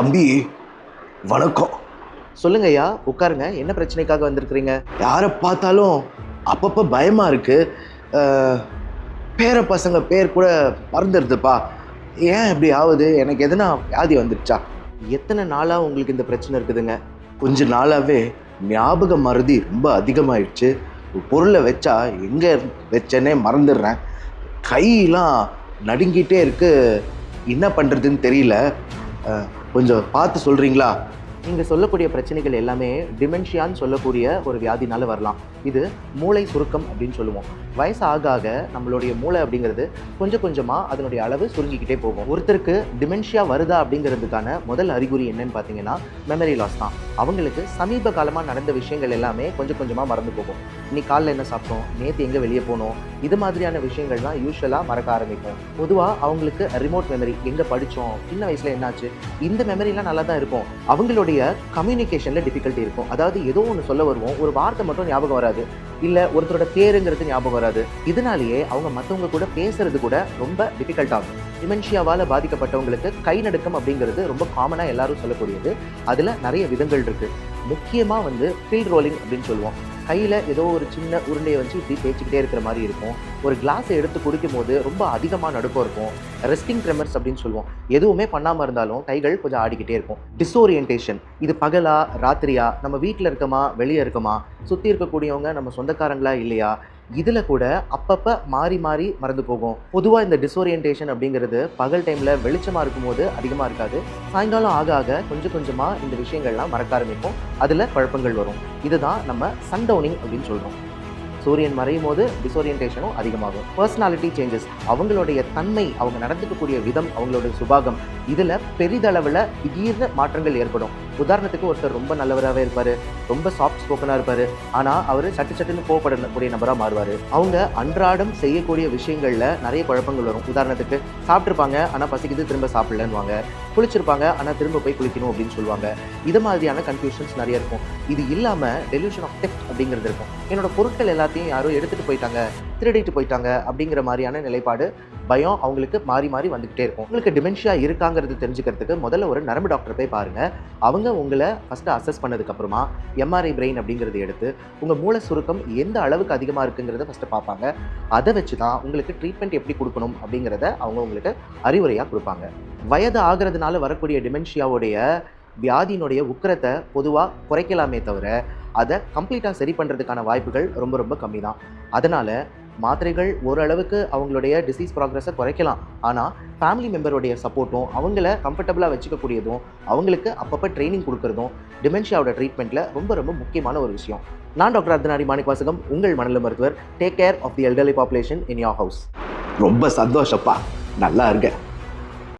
தம்பி வணக்கம். சொல்லுங்க ஐயா உட்காருங்க. என்ன பிரச்சனைக்காக வந்திருக்கிறீங்க? யாரை பார்த்தாலும் அப்பப்போ பயமா இருக்கு. பேர பசங்க பேர் கூட மறந்துடுதுப்பா. ஏன் இப்படி ஆகுது? எனக்கு எதுனா வியாதி வந்துடுச்சா? எத்தனை நாளா உங்களுக்கு இந்த பிரச்சனை இருக்குதுங்க? கொஞ்ச நாளாவே ஞாபக மறதி ரொம்ப அதிகமாயிடுச்சு. பொருளை வச்சா எங்கே வச்சேனே மறந்துடுறேன். கையெல்லாம் நடுங்கிட்டே இருக்கு. என்ன பண்ணுறதுன்னு தெரியல. கொஞ்சம் பார்த்து சொல்கிறீங்களா நீங்கள் சொல்லக்கூடிய பிரச்சனைகள் எல்லாமே டிமென்ஷியான்னு சொல்லக்கூடிய ஒரு வியாதினால வரலாம். இது மூளை சுருக்கம் அப்படின்னு சொல்லுவோம். வயசு ஆக ஆக நம்மளுடைய மூளை அப்படிங்கிறது கொஞ்சம் கொஞ்சமாக அதனுடைய அளவு சுருங்கிக்கிட்டே போகும். ஒருத்தருக்கு டிமென்ஷியா வருதா அப்படிங்கிறதுக்கான முதல் அறிகுறி என்னன்னு பார்த்தீங்கன்னா மெமரி லாஸ் தான். அவங்களுக்கு சமீப காலமாக நடந்த விஷயங்கள் எல்லாமே கொஞ்சம் கொஞ்சமாக மறந்து போகும். இன்னைக்கு காலைல என்ன சாப்பிட்டோம்? நேற்று எங்கே வெளியே போனோம்? இது மாதிரியான விஷயங்கள் தான் யூஸ்வலாக மறக்க ஆரம்பிக்கும். பொதுவாக அவங்களுக்கு ரிமோட் மெமரி எங்கே படித்தோம் சின்ன வயசில் என்னாச்சு? இந்த மெமரிலாம் நல்லா தான் இருக்கும். அவங்களுடைய கம்யூனிகேஷனில் டிஃபிகல்ட்டி இருக்கும். அதாவது ஏதோ ஒன்று சொல்ல வருவோம் ஒரு வார்த்தை மட்டும் ஞாபகம் வராது. இல்லை ஒருத்தரோட பேருங்கிறது ஞாபகம் வராது. இதனாலேயே அவங்க மற்றவங்க கூட பேசுறது கூட ரொம்ப டிஃபிகல்ட் ஆகும். டிமென்ஷியாவால் பாதிக்கப்பட்டவங்களுக்கு கை நடுக்கம் அப்படிங்கிறது ரொம்ப காமனாக எல்லாரும் சொல்லக்கூடியது. அதில் நிறைய விதங்கள் இருக்குது முக்கியமாக வந்து ஃபீல்ட் ரோலிங் அப்படின்னு சொல்லுவோம். கையில் ஏதோ ஒரு சின்ன உருண்டையை வச்சு இப்படி தேய்ச்சிக்கிட்டே இருக்கிற மாதிரி இருக்கும். ஒரு கிளாஸை எடுத்து குடிக்கும் போது ரொம்ப அதிகமாக நடுக்கம் இருக்கும். ரெஸ்டிங் ட்ரெமர்ஸ் அப்படின்னு சொல்லுவோம். எதுவுமே பண்ணாமல் இருந்தாலும் கைகள் கொஞ்சம் ஆடிக்கிட்டே இருக்கும். டிஸ்ஓரியன்டேஷன் இது பகலா ராத்திரியா? நம்ம வீட்டில் இருக்கமா? வெளியே இருக்கமா? சுற்றி இருக்கக்கூடியவங்க நம்ம சொந்தக்காரங்களா இல்லையா? இதில் கூட அப்பப்போ மாறி மாறி மறந்து போகும். பொதுவாக இந்த டிஸ்ஓரியன்டேஷன் அப்படிங்கிறது பகல் டைமில் வெளிச்சமாக இருக்கும்போது அதிகமாக இருக்காது. சாயங்காலம் ஆக ஆக கொஞ்சம் கொஞ்சமாக இந்த விஷயங்கள்லாம் மறக்க ஆரம்பிக்கும். அதில் குழப்பங்கள் வரும். இதுதான் நம்ம சன்டவுனிங் அப்படின்னு சொல்கிறோம் சூரியன் மறையும் போது டிஸ்ஓரியன்டேஷனும் அதிகமாகும். பர்சனாலிட்டி சேஞ்சஸ் அவங்களுடைய தன்மை அவங்க நடந்துக்கக்கூடிய விதம் அவங்களுடைய சுபாகம் இதில் பெரிதளவில் திடீர்னு மாற்றங்கள் ஏற்படும். உதாரணத்துக்கு ஒருத்தர் ரொம்ப நல்லவராகவே இருப்பார் ரொம்ப சாஃப்ட் ஸ்போக்கனாக இருப்பார். ஆனால் அவர் சட்டு சட்டுன்னு கோவப்படக்கூடிய நபராக மாறுவார். அவங்க அன்றாடம் செய்யக்கூடிய விஷயங்களில் நிறைய குழப்பங்கள் வரும். உதாரணத்துக்கு சாப்பிட்ருப்பாங்க ஆனால் பசிக்குது திரும்ப சாப்பிடலன்னுவாங்க. குளிச்சிருப்பாங்க ஆனால் திரும்ப போய் குளிக்கணும் அப்படின்னு சொல்லுவாங்க. இது மாதிரியான கன்ஃபியூஷன்ஸ் நிறைய இருக்கும். இது இல்லாமல் டெலியூஷன் ஆஃப் டெப்ட் அப்படிங்கிறது இருக்கும். என்னோட பொருட்கள் எல்லாத்தையும் யாரும் எடுத்துகிட்டு போயிட்டாங்க திருடிட்டு போயிட்டாங்க அப்படிங்கிற மாதிரியான நிலைப்பாடு பயம் அவங்களுக்கு மாறி மாறி வந்துக்கிட்டே இருக்கும். உங்களுக்கு டிமென்ஷியா இருக்காங்கிறது தெரிஞ்சுக்கிறதுக்கு முதல்ல ஒரு நரம்பு டாக்டர் போய் பாருங்க. அவங்க உங்களை ஃபஸ்ட்டு அசஸ் பண்ணதுக்கப்புறமா எம்ஆர்ஐ பிரெயின் அப்படிங்கிறது எடுத்து உங்கள் மூளை சுருக்கம் எந்த அளவுக்கு அதிகமாக இருக்குங்கிறத ஃபஸ்ட்டு பார்ப்பாங்க. அதை வச்சு தான் உங்களுக்கு ட்ரீட்மெண்ட் எப்படி கொடுக்கணும் அப்படிங்கிறத அவங்க உங்களுக்கு அறிவுரையாக கொடுப்பாங்க. வயது ஆகிறதுனால வரக்கூடிய டிமென்ஷியாவுடைய வியாதியினுடைய உக்கிரத்தை பொதுவாக குறைக்கலாமே தவிர அதை கம்ப்ளீட்டாக சரி பண்ணுறதுக்கான வாய்ப்புகள் ரொம்ப ரொம்ப கம்மி தான் அதனால் மாத்திரைகள் ஓரளவுக்கு அவங்களுடைய டிசீஸ் ப்ராக்ரஸை குறைக்கலாம். ஆனால் ஃபேமிலி மெம்பருடைய சப்போர்ட்டும் அவங்கள கம்ஃபர்டபுளாக வச்சுக்கக்கூடியதும் அவங்களுக்கு அப்பப்போ ட்ரைனிங் கொடுக்குறதும் டிமென்ஷியாவோட ட்ரீட்மெண்ட்டில் ரொம்ப ரொம்ப முக்கியமான ஒரு விஷயம். நான் டாக்டர் அர்த்தநாடி மாணிக்வாசகம் உங்கள் மணல மருத்துவர். Take care of the elderly population in your house ரொம்ப சந்தோஷப்பா. நல்லா இருக்கேன்